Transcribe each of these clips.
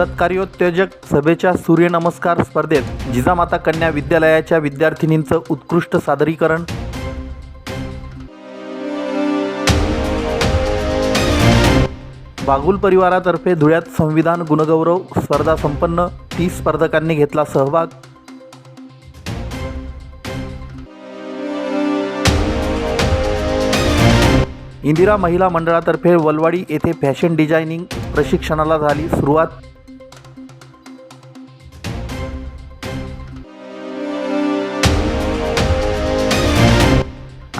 सत्कार्योत्तेजक सभेच्या सूर्यनमस्कार स्पर्धेत जिजामाता कन्या विद्यालयाच्या विद्यार्थिनींचं उत्कृष्ट सादरीकरण. बागुल परिवारातर्फे धुळ्यात संविधान गुणगौरव स्पर्धा संपन्न. तीस स्पर्धकांनी घेतला सहभाग. इंदिरा महिला मंडळातर्फे वलवाडी येथे फॅशन डिझायनिंग प्रशिक्षणाला झाली सुरुवात.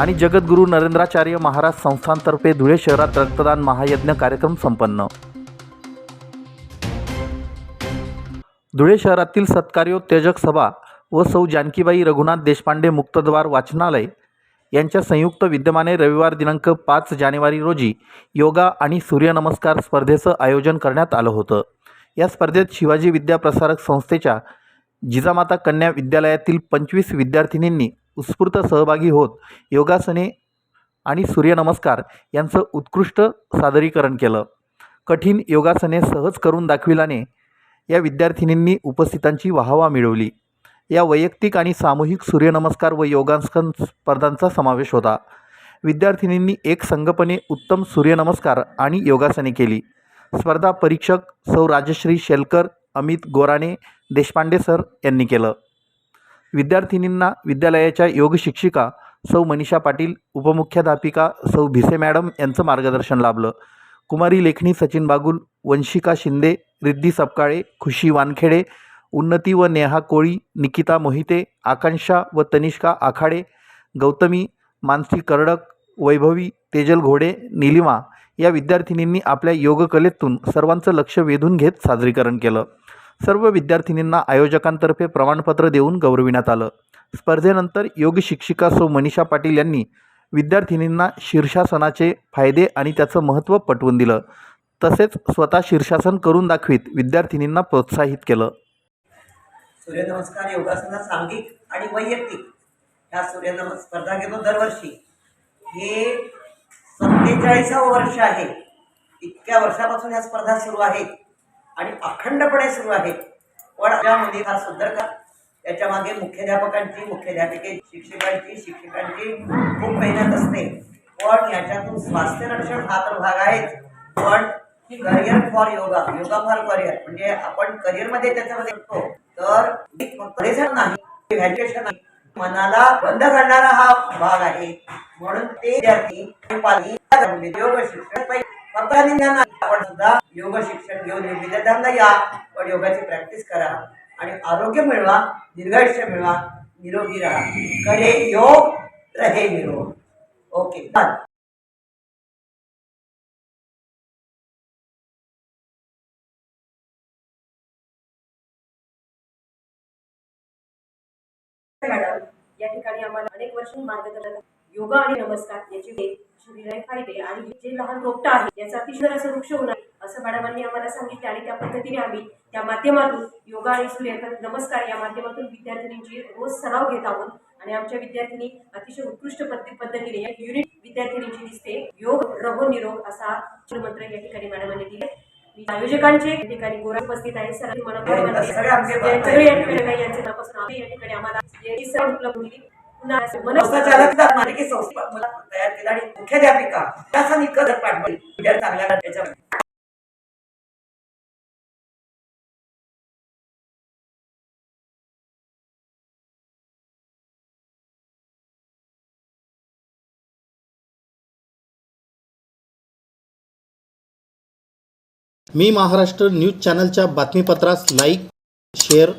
आणि जगद्गुरू नरेंद्राचार्य महाराज संस्थांतर्फे धुळे शहरात रक्तदान महायज्ञ कार्यक्रम संपन्न. धुळे शहरातील सत्कार्योत्तेजक सभा व सौ जानकीबाई रघुनाथ देशपांडे मुक्तद्वार वाचनालय यांच्या संयुक्त विद्यमाने रविवार दिनांक पाच जानेवारी रोजी योगा आणि सूर्यनमस्कार स्पर्धेचं आयोजन करण्यात आलं होतं. या स्पर्धेत शिवाजी विद्याप्रसारक संस्थेच्या जिजामाता कन्या विद्यालयातील पंचवीस विद्यार्थिनींनी उत्स्फूर्त सहभागी होत योगासने आणि सूर्यनमस्कार यांचं उत्कृष्ट सादरीकरण केलं. कठीण योगासने सहज करून दाखविल्याने या विद्यार्थिनींनी उपस्थितांची वाहवा मिळवली. या वैयक्तिक आणि सामूहिक सूर्यनमस्कार व योगासन स्पर्धांचा समावेश होता. विद्यार्थिनींनी एक संघपणे उत्तम सूर्यनमस्कार आणि योगासने केली. स्पर्धा परीक्षक सौ राजश्री शेलकर अमित गोराणे देशपांडे सर यांनी केलं. विद्यार्थिनींना विद्यालयाच्या योगशिक्षिका सौ मनीषा पाटील उपमुख्याध्यापिका सौ भिसे मॅडम यांचं मार्गदर्शन लाभलं. कुमारी लेखणी सचिन बागुल वंशिका शिंदे रिद्धी सपकाळे खुशी वानखेडे उन्नती व नेहा कोळी निकिता मोहिते आकांक्षा व तनिष्का आखाडे गौतमी मानसी करडक वैभवी तेजल घोडे निलिमा या विद्यार्थिनींनी आपल्या योगकलेतून सर्वांचं लक्ष वेधून घेत सादरीकरण केलं. सर्व विद्यार्थिनींना आयोजकांतर्फे प्रमाणपत्र देऊन गौरविण्यात आलं. स्पर्धेनंतर योग शिक्षिका सौ मनीषा पाटील यांनी विद्यार्थिनींना शीर्षासनाचे फायदे आणि त्याचं महत्त्व पटवून दिलं. तसेच स्वतः शीर्षासन करून दाखवीत विद्यार्थिनींना प्रोत्साहित केलं. सूर्यनमस्कार योगासना सांघिक आणि वैयक्तिक. ह्या सूर्यनमस्कार स्पर्धा घेतो दरवर्षी. हे सत्तेचाळीसावं वर्ष आहे. इतक्या वर्षापासून ह्या स्पर्धा सुरू आहेत. आणि अखंडपणे सुरू आहेत. पण त्यामध्ये फार सुंदर का? त्याच्यामागे मुख्याध्यापकांची मुख्याध्यापिके शिक्षकांची शिक्षकांची खूप मेहनत असते. पण याच्यातून स्वास्थ्य रक्षण हा तर भाग आहेच. पण career for yoga yoga for career म्हणजे आपण करिअरमध्ये त्याच्यामध्ये करतो तर फक्त नाही व्हॅल्युएशन नाही मनाला बंद करणारा हा भाग आहे. म्हणून ते विद्यार्थी योग शिक्षण पाहिजे. फक्त आपण सुद्धा योग शिक्षण घेऊन विद्यार्थ्यांना या पण योगाची प्रॅक्टिस करा आणि आरोग्य मिळवा दीर्घायुष्य मिळवा निरोगी राहा. करे योग रहे निरोग. ओके मॅडम या ठिकाणी आम्हाला अनेक वर्ष मार्गदर्शन योगा आणि नमस्कार याचे शरीराला फायदे आणि जे लहान रोपटं आहे याचं अतिशय असं वृक्ष होणार असं मॅडमांनी आम्हाला सांगितले आणि त्या पद्धतीने आम्ही त्या माध्यमातून योगा आणि सूर्य नमस्कार या माध्यमातून विद्यार्थिनींची रोज सराव घेत आहोत. आणि आमच्या विद्यार्थिनी अतिशय उत्कृष्ट पद्धती पद्धतीने एक युनिट विद्यार्थिनींची दिसते. योग रहो निरोग असा मंत्र या ठिकाणी मॅडमांनी दिले. आयोजकांचे या ठिकाणी गोरा उपस्थित आहे. आमचे सगळे या ठिकाणी काही यांचे नापासून आम्ही या ठिकाणी आम्हाला उपलब्ध होईल. मालिके संस्था तयार केला आणि मुख्याध्यापिका त्याचा निकष पाठवली. चांगल्या त्याच्यामध्ये मी महाराष्ट्र न्यूज चॅनलच्या बातमीपत्रास लाईक शेअर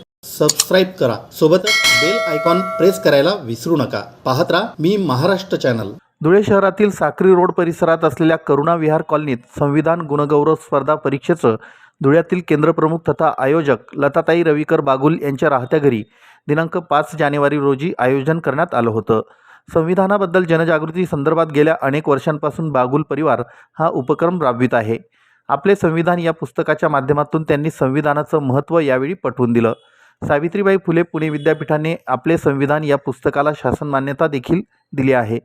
सबस्क्राईब करा. सोबतच बेल आयकॉन प्रेस करायला विसरू नका. पाहत राहा मी महाराष्ट्र चॅनल धुळे शहरातील साक्री रोड परिसरात असलेल्या करुणा विहार कॉलनीत संविधान गुणगौरव स्पर्धा परीक्षेचं धुळ्यातील केंद्रप्रमुख तथा आयोजक लताताई रविकर बागुल यांच्या राहत्या घरी दिनांक पाच जानेवारी रोजी आयोजन करण्यात आलं होतं. संविधानाबद्दल जनजागृती संदर्भात गेल्या अनेक वर्षांपासून बागुल परिवार हा उपक्रम राबवित आहे. आपले संविधान या पुस्तकाच्या माध्यमातून त्यांनी संविधानाचं महत्त्व यावेळी पटवून दिलं. सावित्रीबाई फुले पुणे विद्यापीठाने आपले संविधान या पुस्तकाला शासन मान्यता देखील दिली आहे.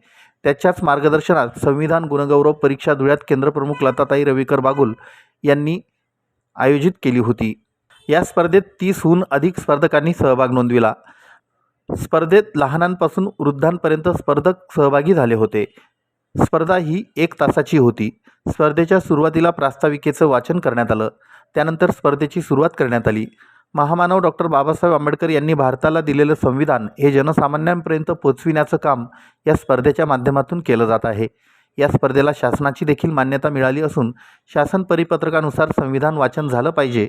त्याच्याच मार्गदर्शनात संविधान गुणगौरव परीक्षा धुळ्यात केंद्रप्रमुख लताताई रविकर बागुल यांनी आयोजित केली होती. या स्पर्धेत तीसहून अधिक स्पर्धकांनी सहभाग नोंदविला. स्पर्धेत लहानांपासून वृद्धांपर्यंत स्पर्धक सहभागी झाले होते. स्पर्धा ही एक तासाची होती. स्पर्धेच्या सुरुवातीला प्रास्ताविकेचं वाचन करण्यात आलं. त्यानंतर स्पर्धेची सुरुवात करण्यात आली. महामानव डॉक्टर बाबासाहेब आंबेडकर यांनी भारताला दिलेलं संविधान हे जनसामान्यांपर्यंत पोचविण्याचं काम या स्पर्धेच्या माध्यमातून केलं जात आहे. या स्पर्धेला शासनाची देखील मान्यता मिळाली असून शासन परिपत्रकानुसार संविधान वाचन झालं पाहिजे.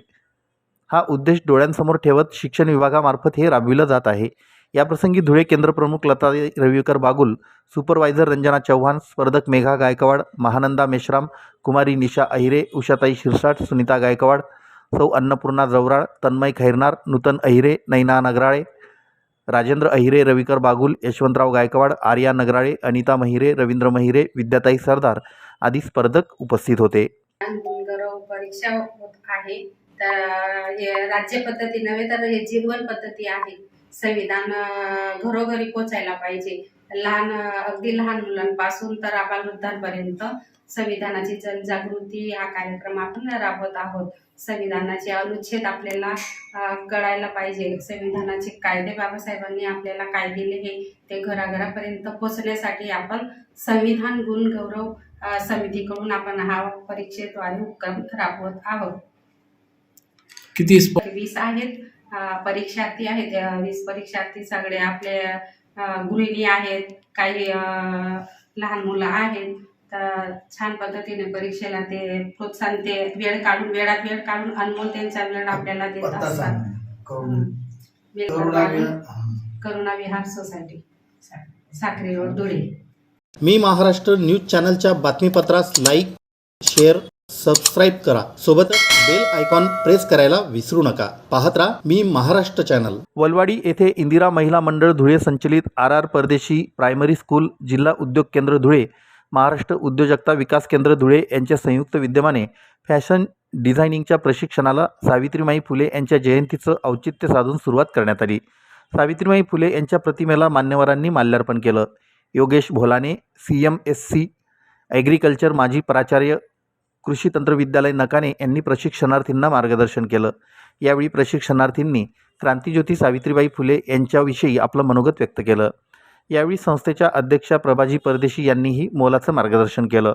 हा उद्देश डोळ्यांसमोर ठेवत शिक्षण विभागामार्फत हे राबविलं जात आहे. याप्रसंगी धुळे केंद्रप्रमुख लता रविकर बागुल सुपरवायझर रंजना चव्हाण स्पर्धक मेघा गायकवाड महानंदा मेश्राम कुमारी निशा अहिरे उषाताई शिरसाट सुनीता गायकवाड सौ अन्नपूर्णा जवराळ तन्मय खैरनार नूतन अहिरे नैना नगराळे राजेंद्र अहिरे रविकर बागुल यशवंतराव गायकवाड आर्या नगराळे अनिता महिरे रवींद्र महिरे विद्याताई सरदार आदी स्पर्धक उपस्थित होते. परीक्षा होत आहे. तर राज्य पद्धती नव्हे तर हे जीवन पद्धती आहे. संविधान घरोघरी पोचायला पाहिजे. लहान अगदी लहान मुलांपासून तर आबालवृद्धांपर्यंत संविधानाची जनजागृती हा कार्यक्रम आपण राबवत आहोत. संविधानाचे अनुच्छेद आपल्याला कळायला पाहिजे. संविधानाचे कायदे बाबासाहेबांनी आपल्याला काय दिले हे ते घराघरापर्यंत पोचण्यासाठी आपण संविधान गुण गौरव अ, समितीकडून आपण हा परीक्षेद्वारे उपक्रम राबवत आहोत. किती वीस आहेत. परीक्षार्थी आहेत. वीस परीक्षार्थी सगळे आपले गृहिणी आहेत. काही अ, लहान मुलं आहेत. तर छान पद्धतीने परीक्षेला ते प्रोत्साहन ते वेळ काढून वेळात वेळ काढून अनमोल त्यांचा वेळ आपल्याला देत पत्ता असतात. करून. Karuna Vihar society Sakhare road Dhule. मी महाराष्ट्र न्यूज चॅनलच्या बातमीपत्रास लाईक शेअर सबस्क्राईब करा. सोबतच बेल आयकॉन प्रेस करायला विसरू नका. पाहत राहा मी महाराष्ट्र चॅनल. वलवाडी येथे इंदिरा महिला मंडळ धुळे संचलित R R Pardeshi primary school जिल्हा उद्योग केंद्र धुळे महाराष्ट्र उद्योजकता विकास केंद्र धुळे यांच्या संयुक्त विद्यमाने फॅशन डिझायनिंगच्या प्रशिक्षणाला सावित्रीमाई फुले यांच्या जयंतीचं औचित्य साधून सुरुवात करण्यात आली. सावित्रीमाई फुले यांच्या प्रतिमेला मान्यवरांनी माल्यार्पण केलं. Yogesh Bholane C M S C agriculture माजी प्राचार्य कृषी तंत्रविद्यालय नकाने यांनी प्रशिक्षणार्थींना मार्गदर्शन केलं. यावेळी प्रशिक्षणार्थींनी क्रांतिज्योती सावित्रीबाई फुले यांच्याविषयी आपलं मनोगत व्यक्त केलं. यावेळी संस्थेच्या अध्यक्षा प्रभाजी परदेशी यांनीही मोलाचं मार्गदर्शन केलं.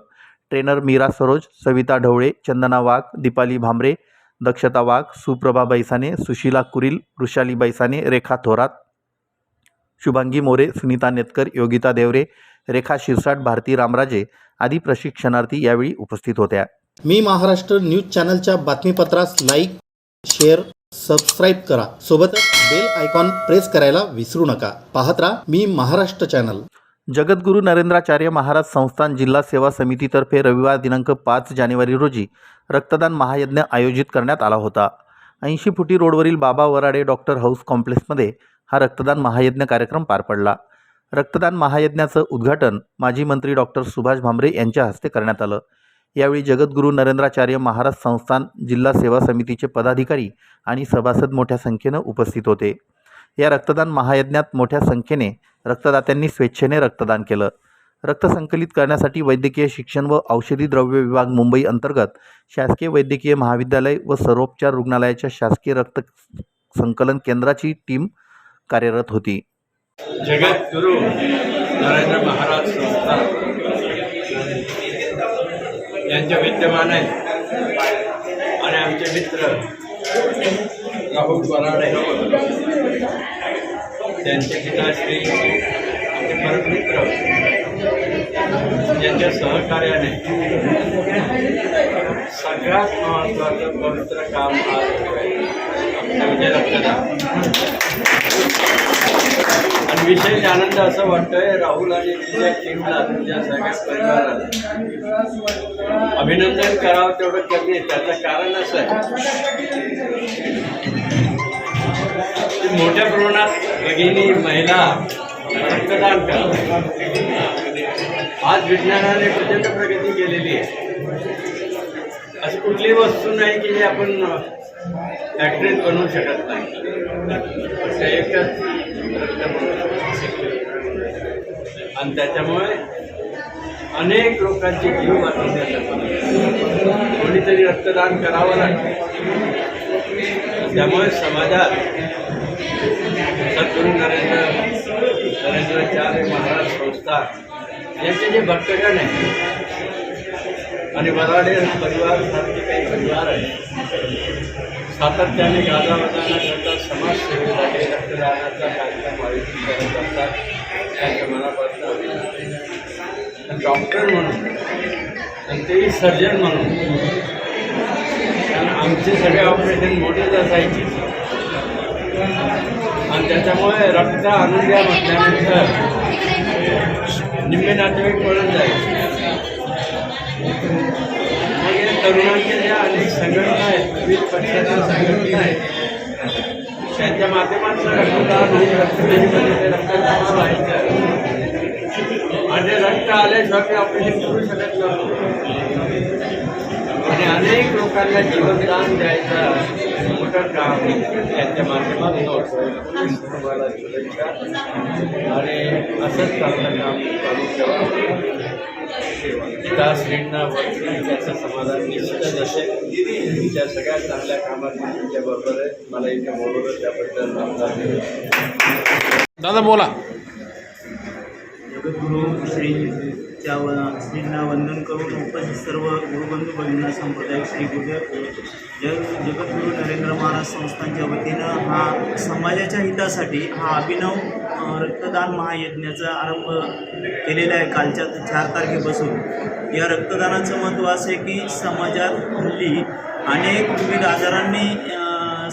ट्रेनर मीरा सरोज सविता ढवळे चंदना वाघ दीपाली भांबरे दक्षता वाघ सुप्रभा बैसाने सुशीला कुरील वृषाली बैसाने रेखा थोरात शुभांगी मोरे सुनीता नेतकर योगिता देवरे रेखा शिरसाट भारती रामराजे आदी प्रशिक्षणार्थी यावेळी उपस्थित होत्या. मी महाराष्ट्र न्यूज चॅनलच्या बातमीपत्रास लाईक शेअर सबस्क्राईब करा. सोबतच बेल आयकॉन प्रेस करायला विसरू नका. पाहत राहा मी महाराष्ट्र चॅनल जगद्गुरू नरेंद्राचार्य महाराज संस्थान जिल्हा सेवा समितीतर्फे रविवार दिनांक पाच जानेवारी रोजी रक्तदान महायज्ञ आयोजित करण्यात आला होता. ऐंशी फुटी रोडवरील बाबा वराडे डॉक्टर हाऊस कॉम्प्लेक्समध्ये हा रक्तदान महायज्ञ कार्यक्रम पार पडला. रक्तदान महायज्ञाचं उद्घाटन माजी मंत्री डॉक्टर सुभाष भामरे यांच्या हस्ते करण्यात आलं. यावेळी जगद्गुरू नरेंद्राचार्य महाराज संस्थान जिल्हा सेवा समितीचे पदाधिकारी आणि सभासद मोठ्या संख्येनं उपस्थित होते. या रक्तदान महायज्ञात मोठ्या संख्येने रक्तदात्यांनी स्वेच्छेने रक्तदान केलं. रक्त संकलित करण्यासाठी वैद्यकीय शिक्षण व औषधी द्रव्य विभाग मुंबई अंतर्गत शासकीय वैद्यकीय महाविद्यालय व सर्वोपचार रुग्णालयाच्या शासकीय रक्त संकलन केंद्राची टीम कार्यरत होती. जगद्गुरू नरेंद्र महाराज संस्था यांच्या विद्यमाने आणि आमचे मित्र राहुल बराडे त्यांचे पिताश्री आमचे परममित्र यांच्या सहकार्याने सगळ्यात महत्त्वाचं पवित्र काम आज आमच्या म्हणजे आणि विशेष आनंद असं वाटतंय राहुल आणि तुझ्या टीमला तुझ्या सगळ्या परिवाराला. अभिनंदन करावं तेवढं कमी आहे. त्याचं कारण असं आहे. की मोठ्या प्रमाणात भगिनी महिला रक्तदान करतात आज विज्ञानाने प्रचंड प्रगती केलेली आहे. अशी कुठली वस्तू नाही की जी आपण फॅक्टरीत बनवू शकत नाही. आणि त्याच्यामुळे अनेक लोकांचे जीव वाचवण्यासाठी कोणीतरी रक्तदान करावं लागतं. त्यामुळे समाजात सद्गुरू नरेंद्र नरेंद्राचार्य महाराज संस्था यांचे जे भक्तगण आहे आणि वराडे परिवार सारखे काही परिवार आहे सातत्याने गाजावाजाना करता समाजसेवेसाठी रक्तदानाचा कार्यक्रम आयोजित करत असतात त्यांच्या मनापासून डॉक्टर म्हणून आणि तेही सर्जन म्हणून. कारण आमचे सगळे ऑपरेशन मोठेच असायचे. आणि त्याच्यामुळे रक्त आणून द्या म्हटल्यानंतर निम्मे नातेवाईक पळून जायचे. म्हणजे तरुणांचे संघटना आहेत विविध पक्षाच्या संघटना आहेत त्यांच्या माध्यमातून रक्तदान रक्त जमा व्हायचं आणि रक्त आल्याशिवाय ते ऑपरेशन करू शकत नव्हतो आणि अनेक लोकांना जीवनदान द्यायचं मोठं काम त्यांच्या माध्यमातून होतं. तुम्हाला शुभेच्छा. आणि असंच चांगलं काम चालू ठेवा. त्या श्रींना वरती त्याचं समाधान निश्चितच असेल त्या सगळ्या चांगल्या कामात तुमच्याबरोबर आहे. मला इथे बोलवलं त्याबद्दल दादा बोला. जगद्गुरू श्री त्या व श्रींना वंदन करून उपस्थित सर्व गुरुबंधू भगिनींना सांप्रदायिक श्री गुरुदेव जग जगद्गुरू नरेंद्र महाराज संस्थांच्या वतीनं हा समाजाच्या हितासाठी हा अभिनव रक्तदान महायज्ञाचा आरंभ केलेला आहे कालच्या चार तारखेपासून. या रक्तदानाचं महत्त्व असं आहे की समाजात हल्ली अनेक विविध आजारांनी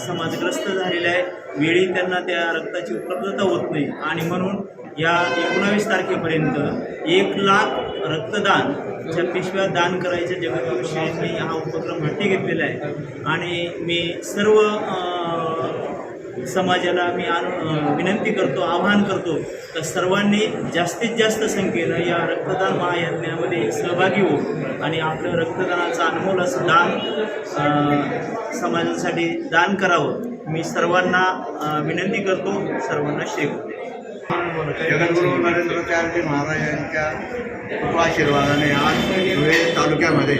समाजग्रस्त झालेले आहे. वेळी त्यांना त्या रक्ताची उपलब्धता होत नाही. आणि म्हणून या एकोणावीस तारखेपर्यंत एक लाख रक्तदानच्या पिशव्या दान करायच्या जगताविषयी श्रींनी हा उपक्रम हाती घेतलेला आहे. आणि मी सर्व समाजाला मी आन विनंती करतो आवाहन करतो तर सर्वांनी जास्तीत जास्त संख्येनं या रक्तदान महायज्ञामध्ये सहभागी हो आणि आपलं रक्तदानाचं अनमोल असं दान समाजासाठी दान करावं. मी सर्वांना विनंती करतो सर्वांना शेक जगद्गुरू नरेंद्राचार्य महाराज यांच्या कृपाशीर्वादाने आज धुळे तालुक्यामध्ये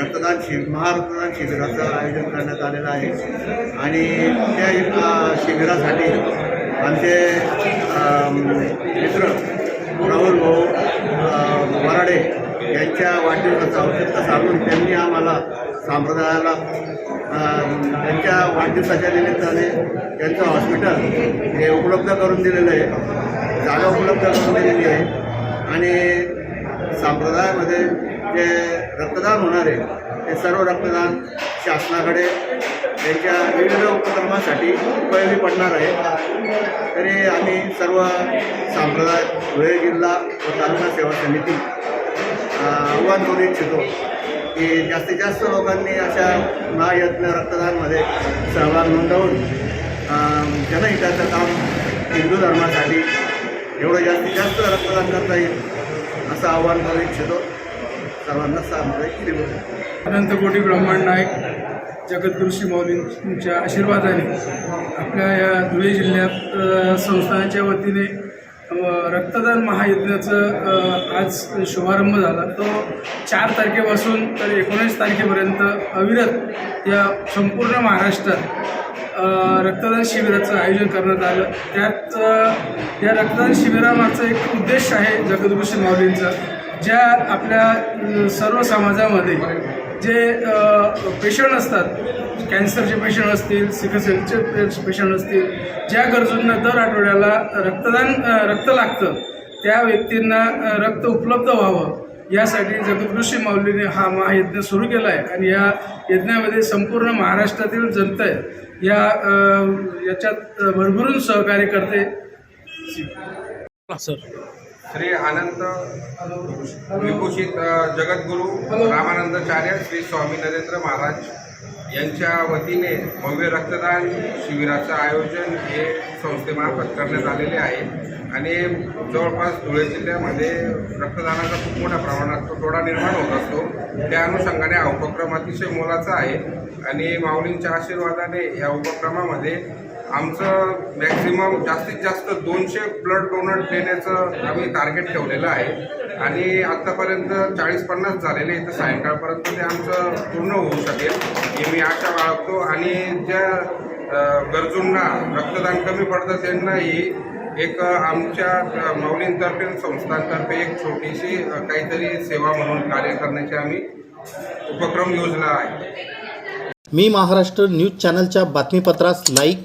रक्तदान शिब महारक्तदान शिबिराचं आयोजन करण्यात आलेलं आहे. आणि त्या शिबिरासाठी आमचे अम, मित्र राहुल भाऊ अ, वराडे यांच्या वाढदिवसाचं औचित्य साधून त्यांनी आम्हाला संप्रदायाला त्यांच्या वाढदिवसाच्या निमित्ताने त्यांचं हॉस्पिटल हे उपलब्ध करून दिलेलं आहे. जागा उपलब्ध करून दिलेली आहे. आणि संप्रदायामध्ये जे रक्तदान होणार आहे ते सर्व रक्तदान शासनाकडे त्यांच्या विविध उपक्रमासाठी उपयोगी पडणार आहे. तरी आम्ही सर्व संप्रदाय धुळे जिल्हा व तालुका सेवा समिती आव्हान करू इच्छितो. की जास्तीत जास्त लोकांनी अशा महायत्न रक्तदानमध्ये सहभाग नोंदवून जनहिताचं काम हिंदू धर्मासाठी एवढं जास्तीत जास्त रक्तदान करता येईल असं आव्हान करू इच्छितो. सर्वांना सामोरे श्रीगुरु. अनंतकोटी ब्रह्मांड नाईक जगद्गुरू श्री मौलींच्या आशीर्वादाने आपल्या या धुळे जिल्ह्यात संस्थानाच्या वतीने रक्तदान महायज्ञाचं आज शुभारंभ झाला. तो चार तारखेपासून तर एकोणीस तारखेपर्यंत अविरत या संपूर्ण महाराष्ट्रात रक्तदान शिबिराचं आयोजन करण्यात आलं. त्यात या रक्तदान शिबिरामागचा एक उद्देश आहे जगद्गुरू माऊलींचा ज्या आपल्या सर्व समाजामध्ये जे पेशंट असतात कॅन्सरचे पेशंट असतील सिकसेलचे पेशंट असतील ज्या गरजूंना दर आठवड्याला रक्तदान रक्त लागतं त्या व्यक्तींना रक्त उपलब्ध व्हावं यासाठी जगदृषी माऊलीने हा महायज्ञ सुरू केला आहे आणि या यज्ञामध्ये संपूर्ण महाराष्ट्रातील जनता आहे. या याच्यात भरभरून सहकार्य करते. सर. श्री अनंत विभूषित जगद्गुरू रामानंदाचार्य श्री स्वामी नरेंद्र महाराज यांच्या वतीने भव्य रक्तदान शिबिराचं आयोजन हे संस्थेमार्फत करण्यात आलेले आहे. आणि जवळपास धुळे जिल्ह्यामध्ये रक्तदानाचा खूप मोठ्या प्रमाणात तोडा निर्माण होत असतो. त्या अनुषंगाने हा उपक्रम अतिशय मोलाचा आहे. आणि माऊलींच्या आशीर्वादाने या उपक्रमामध्ये आमचं मॅक्सिमम जास्तीत जास्त दोनशे ब्लड डोनर देण्याचं आम्ही टार्गेट ठेवलेलं आहे. आणि आत्तापर्यंत चाळीस पन्नास झालेले इथं सायंकाळपर्यंत ते आमचं पूर्ण होऊ शकेल. हे मी आशा बाळगतो. आणि ज्या गरजूंना रक्तदान कमी पडतं त्यांनाही एक आमच्या मौलींतर्फे संस्थांतर्फे एक छोटीशी काहीतरी सेवा म्हणून कार्य करण्याची आम्ही उपक्रम योजना आहे. मी महाराष्ट्र न्यूज चॅनलच्या बातमीपत्रास लाईक